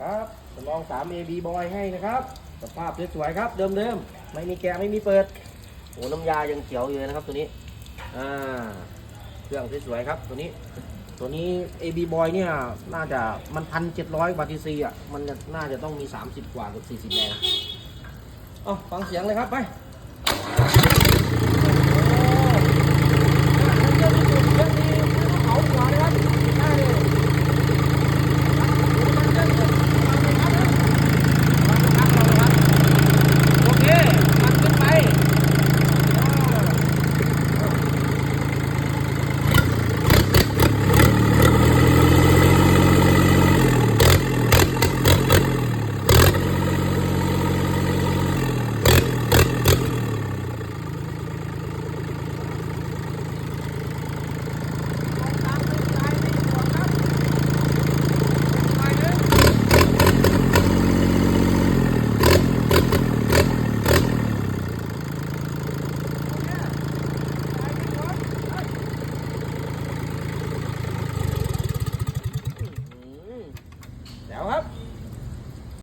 ครับสำรองสาม AB บอยให้นะครับสภาพสวยๆครับเดิมๆไม่มีแกะไม่มีเปิดโอ้น้ำยายังเขียวอยู่เลยนะครับตัวนี้อ่าเครื่องสวยๆครับตัวนี้ ตัวนี้ AB boy เนี่ยน่าจะมันพันเจ็ดร้อยบาททีซีอะมันจะน่าจะต้องมี 30 กว่ากับ40แรงเอ๋อฟังเสียงเลยครับไป up.